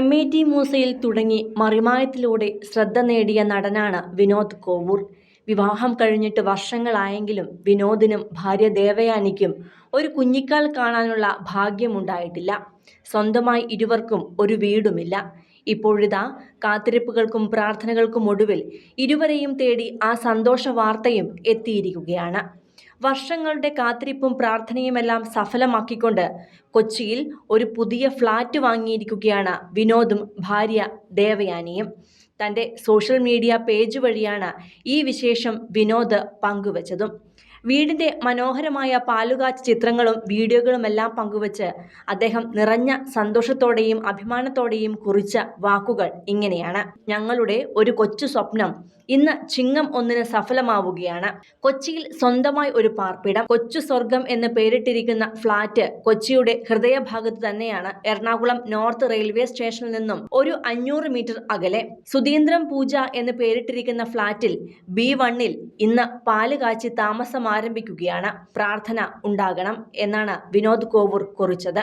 M E T മൂസയിൽ തുടങ്ങി മറിമായത്തിലൂടെ ശ്രദ്ധ നേടിയ നടനാണ് വിനോദ് കോവൂർ. വിവാഹം കഴിഞ്ഞിട്ട് വർഷങ്ങളായെങ്കിലും വിനോദിനും ഭാര്യ ദേവയാനിക്കും ഒരു കുഞ്ഞിക്കാൽ കാണാനുള്ള ഭാഗ്യമുണ്ടായിട്ടില്ല. സ്വന്തമായി ഇരുവർക്കും ഒരു വീടുമില്ല. ഇപ്പോഴിതാ കാത്തിരിപ്പുകൾക്കും പ്രാർത്ഥനകൾക്കും ഒടുവിൽ ഇരുവരെയും തേടി ആ സന്തോഷ വാർത്തയും എത്തിയിരിക്കുകയാണ്. വർഷങ്ങളുടെ കാത്തിരിപ്പും പ്രാർത്ഥനയുമെല്ലാം സഫലമാക്കിക്കൊണ്ട് കൊച്ചിയിൽ ഒരു പുതിയ ഫ്ലാറ്റ് വാങ്ങിയിരിക്കുകയാണ് വിനോദും ഭാര്യ ദേവയാനിയും. തന്റെ സോഷ്യൽ മീഡിയ പേജ് വഴിയാണ് ഈ വിശേഷം വിനോദ് പങ്കുവച്ചതും. വീടിന്റെ മനോഹരമായ പാലുകാച്ച് ചിത്രങ്ങളും വീഡിയോകളുമെല്ലാം പങ്കുവച്ച് അദ്ദേഹം നിറഞ്ഞ സന്തോഷത്തോടെയും അഭിമാനത്തോടെയും കുറിച്ച വാക്കുകൾ ഇങ്ങനെയാണ്. ഞങ്ങളുടെ ഒരു കൊച്ചു സ്വപ്നം ഇന്ന് ചിങ്ങം ഒന്നിന് സഫലമാവുകയാണ്. കൊച്ചിയിൽ സ്വന്തമായി ഒരു പാർപ്പിടം കൊച്ചു സ്വർഗം എന്ന് പേരിട്ടിരിക്കുന്ന ഫ്ളാറ്റ് കൊച്ചിയുടെ ഹൃദയഭാഗത്ത് തന്നെയാണ്. എറണാകുളം നോർത്ത് റെയിൽവേ സ്റ്റേഷനിൽ നിന്നും ഒരു അഞ്ഞൂറ് മീറ്റർ അകലെ സുധീന്ദ്രം പൂജ എന്ന് പേരിട്ടിരിക്കുന്ന ഫ്ളാറ്റിൽ ബി വണ്ണിൽ ഇന്ന് പാൽ കാച്ചി താമസം ആരംഭിക്കുകയാണ്. പ്രാർത്ഥന ഉണ്ടാകണം എന്നാണ് വിനോദ് കോവൂർ കുറിച്ചത്.